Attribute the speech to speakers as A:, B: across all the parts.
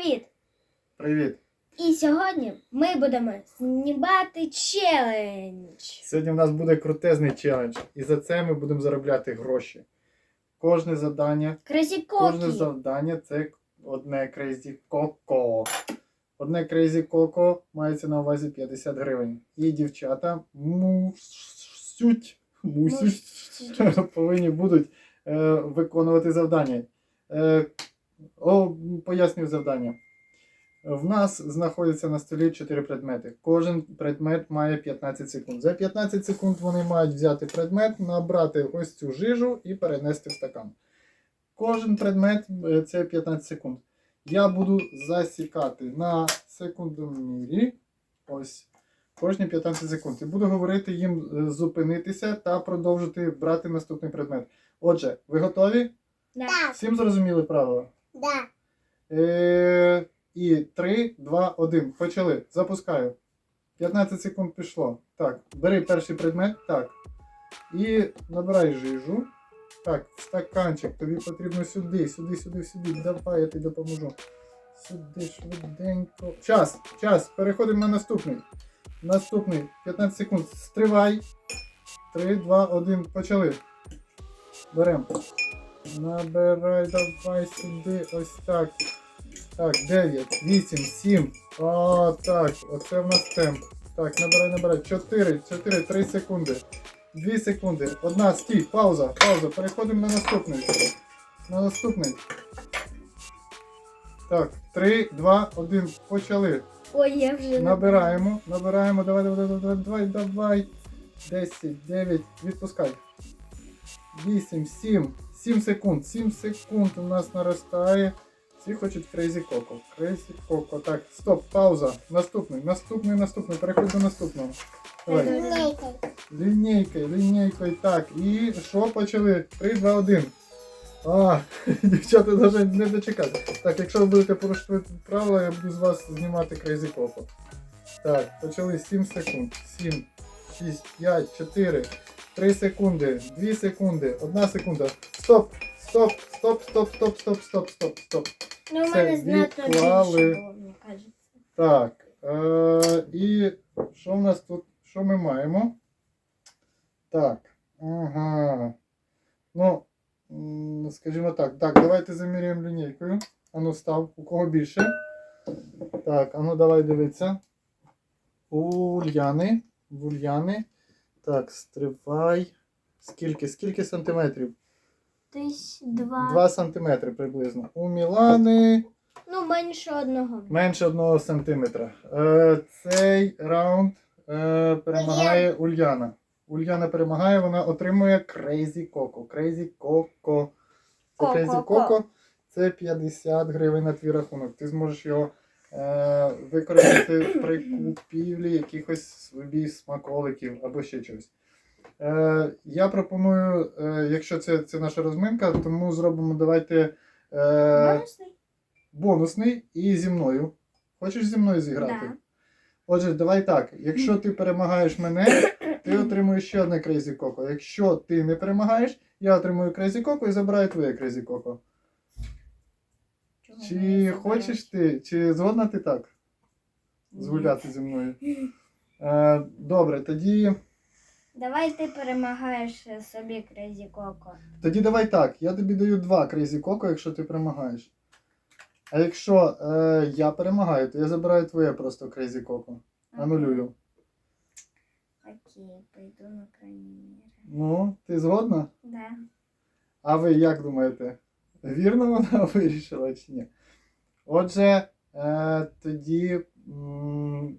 A: Привіт!
B: Привіт!
A: І сьогодні ми будемо знімати челендж.
B: Сьогодні в нас буде крутезний челендж, і за це ми будемо заробляти гроші. Кожне завдання,
A: Красі
B: кожне завдання це одне Crazy Coco. Одне Crazy Coco мається на увазі 50 гривень. І дівчата мусють, мусять повинні будуть е, виконувати завдання. Е, о, пояснюю завдання. В нас знаходяться на столі 4 предмети. Кожен предмет має 15 секунд. За 15 секунд вони мають взяти предмет, набрати ось цю жижу і перенести в стакан. Кожен предмет е, це 15 секунд. Я буду засікати на секундомірі. Ось. Кожні 15 секунд. І буду говорити їм е, зупинитися та продовжити брати наступний предмет. Отже, ви готові?
A: Да.
B: Всім зрозуміли правила?
A: Да.
B: Е, і 3, 2, 1. Почали. Запускаю. 15 секунд пішло. Так, бери перший предмет. Так. І набирай жижу. Так, стаканчик. Тобі потрібно сюди, сюди, сюди, сюди. Давай, я тобі допоможу. Сюди швиденько. Час, час. Переходимо на наступний. Наступний. 15 секунд. Стривай. 3, 2, 1. Почали. Беремо. Набирай, давай сюди. Ось так. Так, 9, 8, 7. О, так, оце в нас темп. Так, набирай, набирай. 4, 4, 3 секунди. 2 секунди. Одна, стій, пауза, пауза. Переходимо на наступний. На наступний. Так, 3, 2, 1. Почали.
A: Ой, я вже
B: Набираємо, набираємо. Давай, давай, давай, давай, давай. 10, 9, відпускай. 8, 7, 7 секунд. 7 секунд у нас наростає. Всі хочуть Crazy Coco. Crazy Coco. Так, стоп, пауза. Наступний, наступний, наступний. Переходь до наступного. Давай. Лінійкою, лінійкою. Так, і що почали? 3, 2, 1. А, дівчата навіть не дочекати. Так, якщо ви будете порушувати правила, я буду з вас знімати Crazy Coco. Так, почали 7 секунд. 7, 6, 5, 4, 3 секунди, 2 секунди, 1 секунда. Стоп! Стоп, стоп, стоп, стоп, стоп, стоп, стоп, стоп.
A: Ну, у мене
B: відклали.
A: більше було, мені кажеться.
B: Так. Е, і що в нас тут? Що ми маємо? Так. Ага. Ну, м, скажімо так. Так, давайте заміряємо лінійкою. Ану, став. У кого більше? Так, ану, давай дивитися. У Ульяни. В Ульяни. Так, стривай. Скільки? Скільки сантиметрів?
A: Десь два.
B: 2 сантиметри приблизно. У Мілани.
A: Ну, менше одного.
B: Менше одного сантиметра. Е, цей раунд е, перемагає Ульяна. Ульяна перемагає, вона отримує Crazy Coco. Crazy Coco. Це Crazy Coco. Це 50 гривень на твій рахунок. Ти зможеш його використати при купівлі якихось собі смаколиків або ще чогось. Е, я пропоную, е, якщо це, це наша розминка, тому зробимо давайте. Е,
A: Бонусний?
B: бонусний і зі мною. Хочеш зі мною зіграти?
A: Да.
B: Отже, давай так. Якщо ти перемагаєш мене, ти отримуєш ще одне Crazy Coco. Якщо ти не перемагаєш, я отримую Crazy Coco і забираю твоє Crazy Coco.
A: Не
B: Чи хочеш ти, чи згодна ти так? Згуляти зі мною? Е, добре, тоді,
A: Давай ти перемагаєш собі Crazy Coco.
B: тоді давай так. Я тобі даю два Crazy Coco, якщо ти перемагаєш. А якщо е, я перемагаю, то я забираю твоє просто Crazy Coco. Анулюю.
A: Окей, пойду на крайній мірі.
B: Ну, ти згодна?
A: Да.
B: А ви як думаєте? Вірно вона вирішила чи ні? Отже, е, тоді м,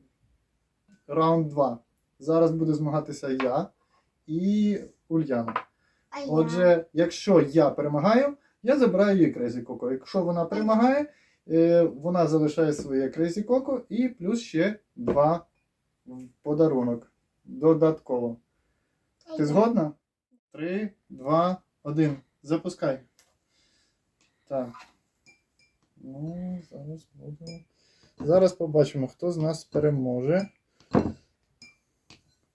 B: раунд 2. Зараз буде змагатися я і Ульяна. Отже, якщо я перемагаю, я забираю її Crazy Coco. Якщо вона перемагає, е, вона залишає своє Crazy Coco і плюс ще два в подарунок. Додатково. Ти згодна? Три, два, один. Запускай. Так. Ну, зараз буду. Зараз побачимо, хто з нас переможе.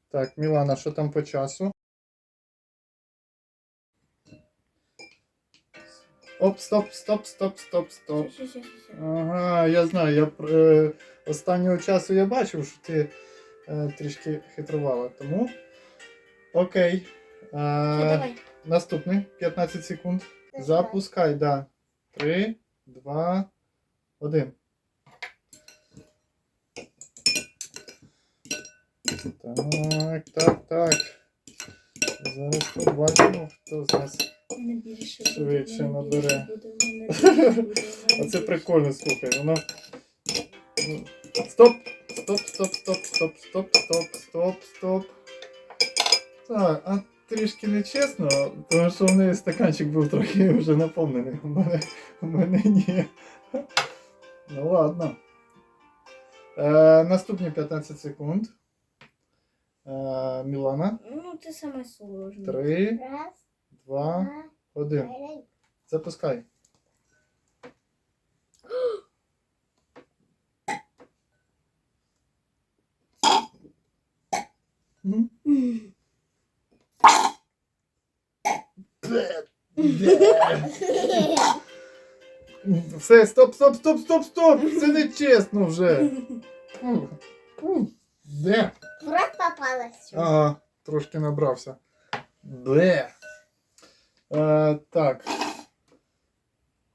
B: Так, Мілана, що там по часу? Оп, стоп, стоп, стоп, стоп, стоп. Ага, я знаю, я е, останнього часу я бачив, що ти е, трішки хитрувала. Тому. Окей. Е, наступний 15 секунд. Запускай, да. Три, два, один. Так, так, так. Зараз побачимо, хто з нас. Швидше набере.
A: мене
B: Оце прикольно, слухай, воно. Стоп! Стоп, стоп, стоп, стоп, стоп, стоп, стоп, стоп. Так, а трішки нечесно, тому що в неї стаканчик був трохи вже наповнений. У мене, у мене ні. Ну ладно. Е, наступні 15 секунд. Е, Мілана.
A: Ну, це саме сложне.
B: Три,
C: Раз,
B: два,
C: два,
B: один.
C: три.
B: Запускай. Мгм. Все, стоп, стоп, стоп, стоп, стоп! Це не чесно вже. Де?
C: В попалась.
B: Ага, трошки набрався. Бле. Е, так,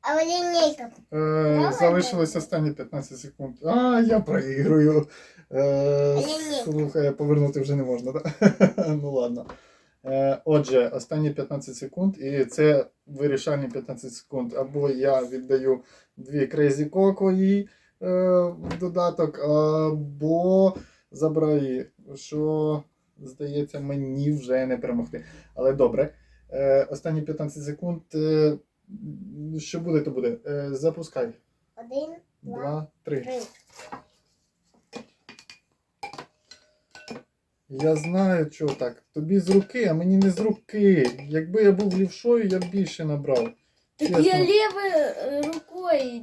C: А вот линейка.
B: е, залишилось останні 15 секунд. А, я проігрую. Е,
C: Ні-ні.
B: слухай, повернути вже не можна, так? ну ладно. Е, отже, останні 15 секунд, і це вирішальні 15 секунд. Або я віддаю дві Crazy Coco їй е, в додаток, або забираю її, що, здається, мені вже не перемогти. Але добре. Е, останні 15 секунд. Що буде, то буде. Запускай.
C: Один, два,
B: Два, три.
C: три.
B: Я знаю, що так. Тобі з руки, а мені не з руки. Якби я був лівшою, я б більше набрав.
A: Так
B: Чесно.
A: я лівою рукою.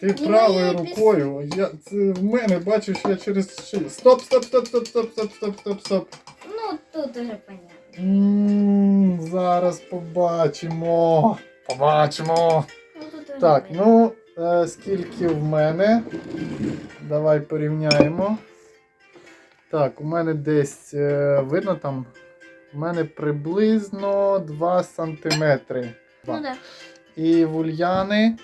B: Ти
A: Ні,
B: правою
A: мені
B: рукою. Я, це в мене, бачиш, я через шию. Стоп, стоп, стоп, стоп, стоп, стоп, стоп, стоп, стоп.
A: Ну, тут уже понятно.
B: м зараз побачимо. Побачимо.
A: Ну, тут уже
B: Так,
A: понятно.
B: ну е, скільки в мене? Давай порівняємо. Так, у мене десь е, видно там. У мене приблизно 2 сантиметри.
A: Ну, да.
B: І в Ульяни.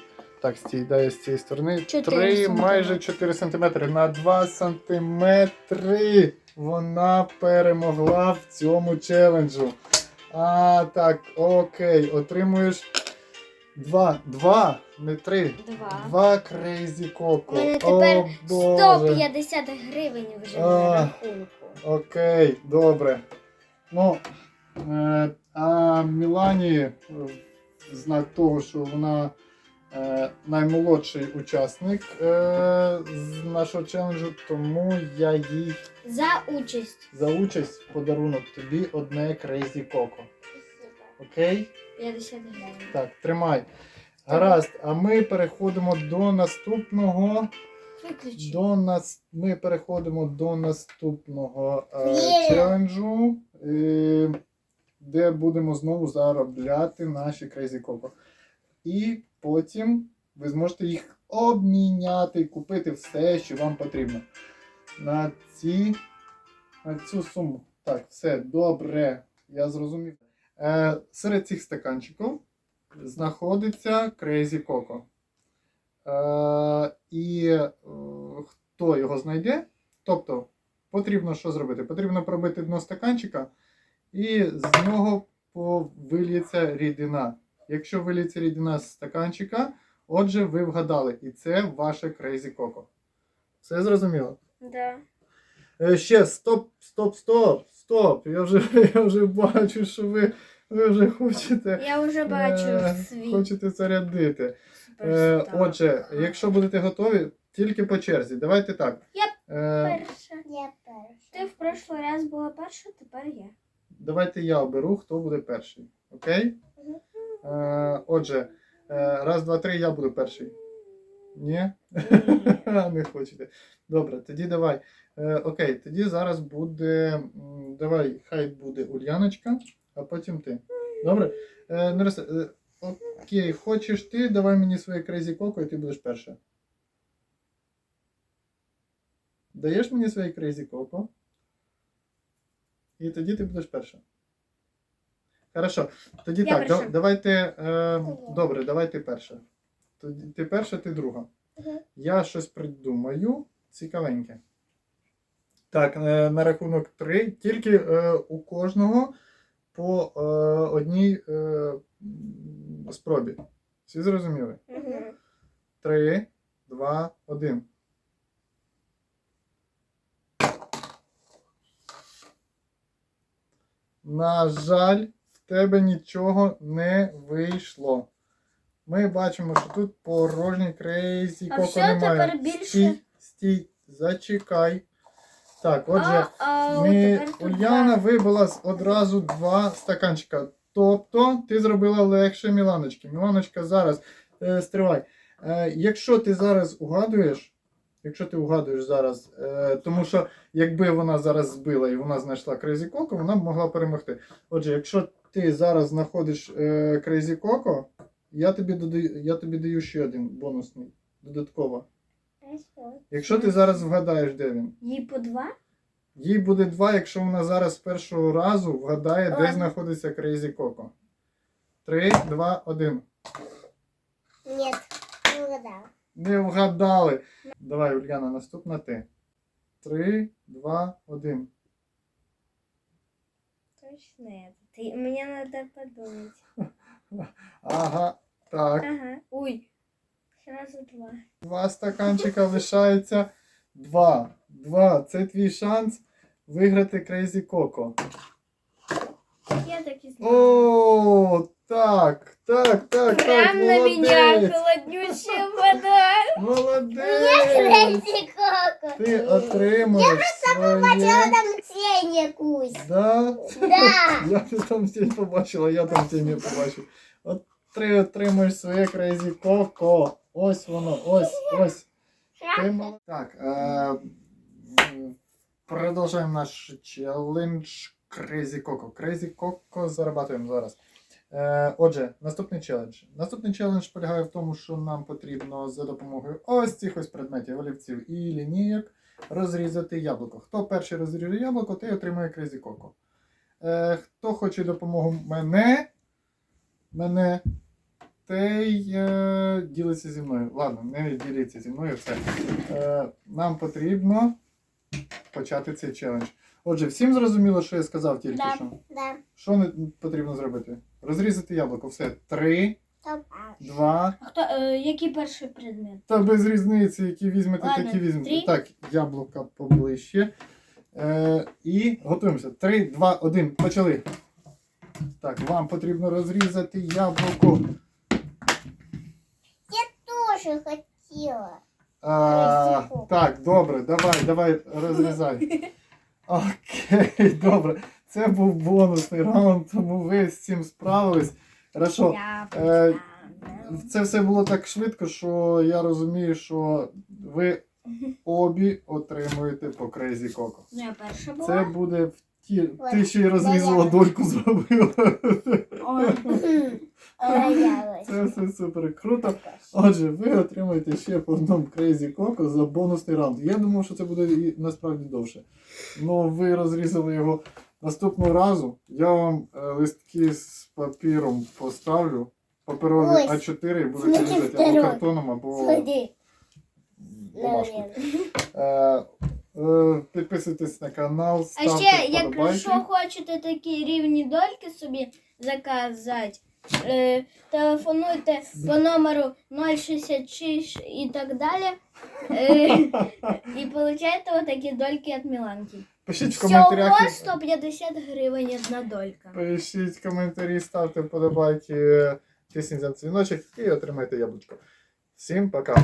B: Так, стій, дай з цієї сторони.
A: Чотири
B: 3,
A: сантиметри.
B: майже 4 сантиметри. На 2 сантиметри вона перемогла в цьому челенджу. А, так, окей, отримуєш 2, 2, не 3.
A: Два.
B: 2 крейзі коко.
A: У мене тепер
B: О, Боже.
A: 150 гривень вже
B: А.
A: на рахунку.
B: Окей, добре. Ну, е, а Мілані е, в знак того, що вона е, наймолодший учасник е, з нашого челенджу, тому я їй
A: За участь
B: за участь в подарунок тобі одне Crazy Coco.
C: Спасибо.
B: Окей?
A: 50 гривень.
B: Так, тримай. Гаразд, а ми переходимо до наступного.
A: Виключи.
B: До нас ми переходимо до наступного е,
C: Є.
B: челенджу, е, де будемо знову заробляти наші Crazy Coco. І потім ви зможете їх обміняти, і купити все, що вам потрібно. На, ці, на цю суму. Так, все добре. Я зрозумів. Е, серед цих стаканчиків знаходиться Crazy Coco. Е, і е, хто його знайде, тобто потрібно що зробити? Потрібно пробити дно стаканчика, і з нього виліється рідина. Якщо виліється рідина з стаканчика, отже, ви вгадали, і це ваше Crazy Coco. Все зрозуміло?
A: Да.
B: Ще стоп, стоп, стоп, стоп. Я вже, я вже бачу, що ви, ви вже хочете.
A: Я вже бачу
B: е,
A: свій.
B: Хочете зарядити. Е, отже, якщо будете готові, тільки по черзі. Давайте так.
A: Я
B: Е,
A: Перша.
C: Я перша.
A: Ти в прошлий раз була перша, тепер я.
B: давайте я оберу, хто буде перший. Окей? Е, отже, е, раз, два, три, я буду перший. Ні? Не хочете. Добре, тоді давай. Е, окей, тоді зараз буде. Давай, хай буде Ульяночка, а потім ти. Добре? Е, Нереста, е, Окей, хочеш ти, давай мені своє Crazy Coco і ти будеш перша. Даєш мені своє Crazy Coco? І тоді ти будеш перша. Хорошо. Тоді
A: Я
B: так, да-
A: перша.
B: давайте. Е, добре, давай ти перша. Тоді ти перша, ти друга.
C: Мгм.
B: Я щось придумаю цікавеньке. Так, е, на рахунок три. Тільки е, у кожного по е, одній е, спробі. Всі зрозуміли? Три, два, один. На жаль, в тебе нічого не вийшло. Ми бачимо, що тут порожній крейзі коко
A: все,
B: немає.
A: тепер більше?
B: Стій, стій, зачекай. Так, отже,
A: А, а,
B: ми,
A: тепер тут
B: Ульяна вибила з- одразу два стаканчика. Тобто ти зробила легше Міланочки. Міланочка, зараз е, стривай. Е, якщо ти зараз угадуєш, якщо ти угадуєш зараз, е, тому що якби вона зараз збила і вона знайшла Crazy Coco, вона б могла перемогти. Отже, якщо ти зараз знаходиш е, Crazy Coco, я тобі додаю, я тобі даю ще один бонусний, додатково. Якщо ти зараз вгадаєш, де він.
A: Їй по два?
B: Їй буде два, якщо вона зараз з першого разу вгадає, де знаходиться Crazy Coco. Три, два, один.
C: Нет, не угадал.
B: Не вгадали. Давай, Ульяна, наступна ти. Три, два, один.
A: Точно это. Ты, мне надо подумать.
B: Ага. Так.
A: Ага. Ой. Сразу два.
B: Два стаканчика лишається. Два. Два. Це твій шанс виграти Crazy Coco.
A: Я так и знала.
B: О, так, так, так, так.
A: Прям на меня
B: Молодець.
A: холоднющая вода.
B: Молодець.
C: Крейзи Коко.
B: Ти отримуєш
C: Хотела
B: своє...
C: там тень якусь.
B: Да?
C: Да.
B: Я там тінь побачила, я там тінь не побачив. От ти отримуєш своє Crazy Coco. Ось воно, ось, ось. Ти мол- Так, е, продовжуємо наш челендж Crazy Coco. Crazy Coco зарабатуємо зараз. Е, отже, наступний челендж. Наступний челендж полягає в тому, що нам потрібно за допомогою ось цих ось предметів, олівців і лінійок розрізати яблуко. Хто перший розріже яблуко, той отримує Crazy Coco. Е, хто хоче допомогу мене, мене, той е, ділиться зі мною. Ладно, не діліться зі мною все. Е, нам потрібно почати цей челендж. Отже, всім зрозуміло, що я сказав тільки
A: Да.
B: що.
C: Да.
B: Що не потрібно зробити? Розрізати яблуко. Все. Три,
C: Там.
B: два.
A: А хто, е, який перший предмет?
B: Та без різниці, які візьмете,
A: Ладно,
B: такі візьмете.
A: три.
B: Так, яблука поближче. Е, і готуємося. Три, два, один. Почали. Так, вам потрібно розрізати яблуко.
C: Тоже хотела.
B: А,
C: Красиво.
B: так, добре, давай, давай, розрізай. Окей, добре. Це був бонусний раунд, тому ви з цим справились. Хорошо.
A: Я
B: е. Це все було так швидко, що я розумію, що ви обі отримуєте по Crazy Coco.
A: Ну, я перша була.
B: Це буде в ті. Ти ще й розрізала дольку зробила.
A: Ой.
C: Боялась.
B: Це все супер круто. Отже, ви отримаєте ще по одному Crazy Coco за бонусний раунд. Я думав, що це буде і насправді довше. Ну, ви розрізали його наступного разу. Я вам е, листки з папіром поставлю. Паперові
C: Ось.
B: А4 і будете
C: Смотри,
B: різати або
C: второй.
B: картоном, або
C: Смотри.
B: бумажкою. Е, е, підписуйтесь на канал,
A: А
B: ставте
A: ще,
B: вподобайки.
A: якщо хочете такі рівні дольки собі заказати, е, телефонуйте по номеру 066 і так далі. Е, і отримайте отакі дольки від Міланки.
B: Пишіть в коментарях.
A: Всього 150 гривень одна долька.
B: Пишіть коментарі, ставте вподобайки, тисніть за дзвіночок і отримайте яблучко. Всім пока!